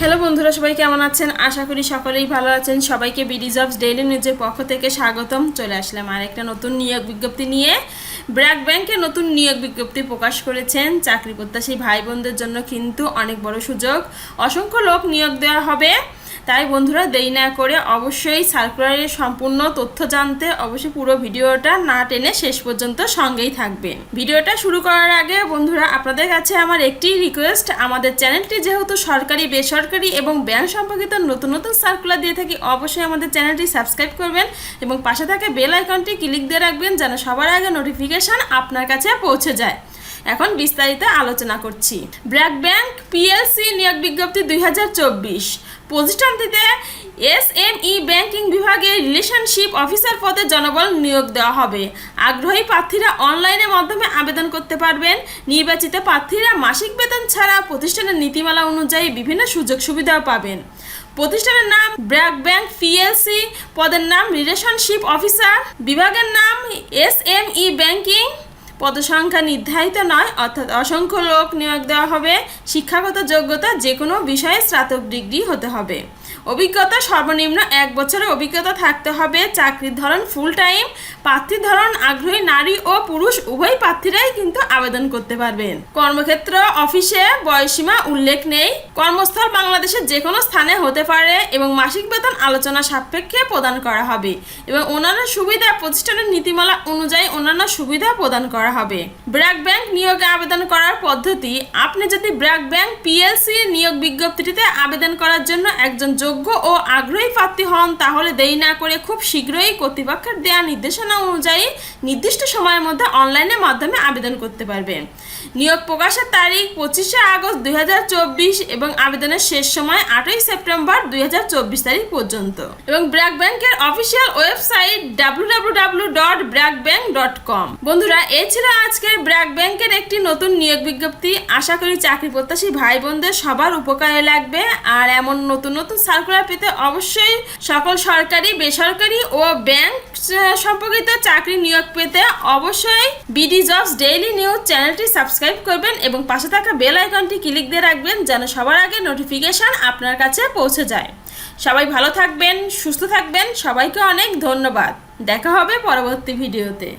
Hello বন্ধুরা, সবাই কেমন আছেন? আশা করি সকলেই ভালো আছেন। সবাইকে বিডি জবস ডেইলি নিউজের পক্ষ থেকে স্বাগতম। চলে আসলাম আর একটা নতুন নিয়োগ বিজ্ঞপ্তি নিয়ে। ব্র্যাক ব্যাংকে নতুন নিয়োগ বিজ্ঞপ্তি প্রকাশ করেছেন। চাকরি প্রত্যাশী ভাই বোনদের জন্য কিন্তু অনেক বড় সুযোগ। অসংখ্য লোক নিয়োগ দেওয়া হবে। তাই বন্ধুরা দেরি না করে অবশ্যই সার্কুলারের সম্পূর্ণ তথ্য জানতে অবশ্যই পুরো ভিডিওটা না টেনে শেষ পর্যন্ত সঙ্গেই থাকবেন ভিডিওটা শুরু করার আগে বন্ধুরা আপনাদের কাছে আমার একটি রিকোয়েস্ট আমাদের চ্যানেলটি যেহেতু সরকারি, বেসরকারি এবং ব্যাংক সম্পর্কিত নতুন নতুন সার্কুলার দিয়ে থাকি, অবশ্যই আমাদের চ্যানেলটি সাবস্ক্রাইব করবেন এবং পাশে থাকা বেল আইকনটি ক্লিক দিয়ে রাখবেন যেন সবার আগে নোটিফিকেশান আপনার কাছে পৌঁছে যায়। এখন বিস্তারিত আলোচনা করছি। ব্র্যাক ব্যাংক পিএলসি নিয়োগ বিজ্ঞপ্তি দুই হাজার চব্বিশ। প্রতিষ্ঠানটিতে এস এম ই ব্যাংকিং বিভাগে রিলেশনশিপ অফিসার পদে জনবল নিয়োগ দেওয়া হবে। আগ্রহী প্রার্থীরা অনলাইনের মাধ্যমে আবেদন করতে পারবেন। নির্বাচিত প্রার্থীরা মাসিক বেতন ছাড়া প্রতিষ্ঠানের নীতিমালা অনুযায়ী বিভিন্ন সুযোগ সুবিধাও পাবেন। প্রতিষ্ঠানের নাম ব্র্যাক ব্যাংক পিএলসি, পদের নাম রিলেশনশিপ অফিসার, বিভাগের নাম এস এম ই ব্যাংকিং পদসংখ্যা নির্ধারিত নয়, অর্থাৎ অসংখ্য লোক নিয়োগ দেওয়া হবে। শিক্ষাগত যোগ্যতা যে কোনো বিষয়ে স্নাতক ডিগ্রি হতে হবে। অভিজ্ঞতা সর্বনিম্ন এক বছরের অভিজ্ঞতা থাকতে হবে। চাকরির ধরন ফুল টাইম প্রার্থীর ধরন আগ্রহী নারী ও পুরুষ, উভয় প্রার্থীরাই কিন্তু আবেদন করতে পারবেন। কর্মক্ষেত্র, অফিসে বয়সীমা উল্লেখ নেই। কর্মস্থল বাংলাদেশের যে কোনো স্থানে হতে পারে এবং মাসিক বেতন আলোচনা সাপেক্ষে প্রদান করা হবে এবং অন্যান্য সুবিধা প্রতিষ্ঠানের নীতিমালা অনুযায়ী অন্যান্য সুবিধা প্রদান করা হবে। ব্র্যাক ব্যাংক নিয়োগে আবেদন করার পদ্ধতি, আপনি যদি ব্র্যাক ব্যাংক পিএলসি নিয়োগ বিজ্ঞপ্তিটিতে আবেদন করার জন্য একজন যোগ্য ও আগ্রহী প্রার্থী হন, তাহলে দেরি না করে খুব শীঘ্রই কর্তৃপক্ষের দেওয়া নির্দেশনা অনুযায়ী নির্দিষ্ট সময়ের মধ্যে অনলাইনের মাধ্যমে আবেদন করতে পারবেন নিয়োগ প্রকাশের তারিখ পঁচিশে আগস্ট দু হাজার চব্বিশ এবং আবেদনের শেষ সময় আটই সেপ্টেম্বর দুই হাজার চব্বিশ তারিখ পর্যন্ত। এবং ব্র্যাক ব্যাংকের অফিসিয়াল ওয়েবসাইট www.brackbank.com বন্ধুরা এই ছিল আজকের ব্র্যাক ব্যাংকের একটি নতুন নিয়োগ বিজ্ঞপ্তি। আশা করি চাকরি প্রত্যাশী ভাই বোনদের সবার উপকারে লাগবে। আর এমন নতুন নতুন সার্কুলার পেতে অবশ্যই সকল সরকারি, বেসরকারি ও ব্যাংক সম্পর্কিত চাকরি নিয়োগ পেতে অবশ্যই বিডি জবস ডেইলি নিউজ চ্যানেলটি সাবস্ক্রাইব করবেন এবং পাশে থাকা বেল আইকনটি ক্লিক দিয়ে রাখবেন যেন সবার আগে নোটিফিকেশন আপনার কাছে পৌঁছে যায়। সবাই ভালো থাকবেন, সুস্থ থাকবেন, সবাইকে অনেক ধন্যবাদ। দেখা হবে পরবর্তী ভিডিওতে।